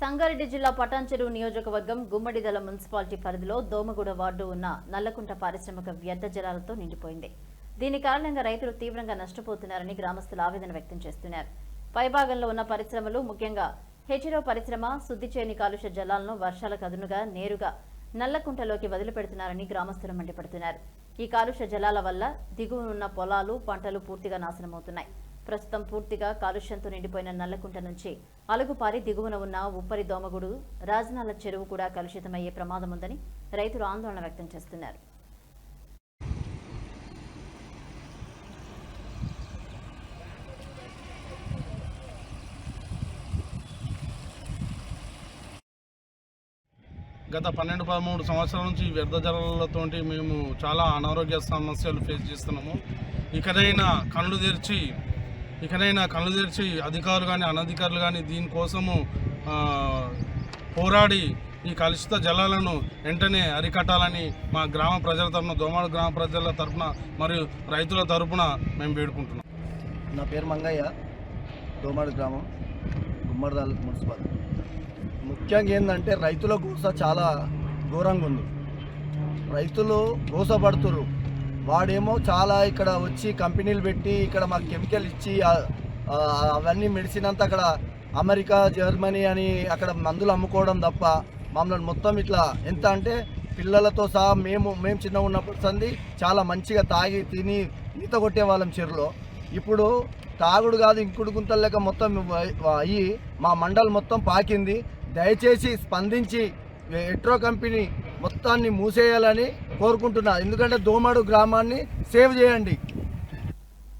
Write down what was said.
సంగారెడ్డి జిల్లా పటాన్చెరువు నియోజకవర్గం గుమ్మడిదల మున్సిపాలిటీ పరిధిలో దోమగూడ వార్డు ఉన్న నల్లకుంట పారిశ్రామిక వ్యర్థ జలాలతో నిండిపోయింది. దీని కారణంగా రైతులు తీవ్రంగా నష్టపోతున్నారని గ్రామస్తులు ఆవేదన వ్యక్తం చేస్తున్నారు. పైభాగంలో ఉన్న పరిశ్రమలు ముఖ్యంగా హెచిరో పరిశ్రమ శుద్ధి చేయని కాలుష్య జలాలను వర్షాల కదునుగా నేరుగా నల్లకుంటలోకి వదిలిపెడుతున్నారని గ్రామస్తులు మండిపడుతున్నారు. ఈ కాలుష్య జలాల వల్ల దిగువనున్న పొలాలు పంటలు పూర్తిగా నాశనమవుతున్నాయి. ప్రస్తుతం పూర్తిగా కాలుష్యంతో నిండిపోయిన నల్లకుంట నుంచి అలుగుపారి దిగువన ఉన్న ఉప్పరి దోమగుడు రాజనాల చెరువు కూడా కలుషితమయ్యే ప్రమాదం ఉందని రైతులు ఆందోళన వ్యక్తం చేస్తున్నారు. గత పన్నెండు పదమూడు సంవత్సరాల నుంచి వ్యర్థ జలాలతోటి మేము చాలా అనారోగ్య సమస్యలు ఫేస్ చేస్తున్నాము. ఇకనైనా కళ్ళు తెరిచి ఇకనైనా కళ్ళు తెరిచి అధికారులు కానీ అనధికారులు కానీ దీనికోసము పోరాడి ఈ కలుషిత జలాలను వెంటనే అరికట్టాలని మా గ్రామ ప్రజల తరఫున దోమాడు గ్రామ ప్రజల తరఫున మరియు రైతుల తరఫున మేము వేడుకుంటున్నాం. నా పేరు మంగయ్య దోమాడు గ్రామం గుమ్మడిదాల్ మున్సిపల్. ముఖ్యంగా ఏంటంటే రైతుల గోస చాలా ఘోరంగా ఉంది. రైతులు గోసపడుతున్నారు వాడేమో చాలా ఇక్కడ వచ్చి కంపెనీలు పెట్టి ఇక్కడ మాకు కెమికల్ ఇచ్చి అవన్నీ మెడిసిన్ అంతా అక్కడ అమెరికా జర్మనీ అని అక్కడ మందులు అమ్ముకోవడం తప్ప మమ్మల్ని మొత్తం ఇట్లా ఎంత అంటే పిల్లలతో సహా మేము మేము చిన్న ఉన్నప్పుడు సంది చాలా మంచిగా తాగి తిని ఈత కొట్టే వాళ్ళం చెరులో. ఇప్పుడు తాగుడు కాదు ఇంకుడు గుంతలు లేక మొత్తం అయ్యి మా మండల్ మొత్తం పాకింది. దయచేసి స్పందించి ఎట్రో కంపెనీ మొత్తాన్ని మూసేయాలని కోరుకుంటున్నా. ఎందుకంటే దోమడు గ్రామాన్ని సేవ్ చేయండి.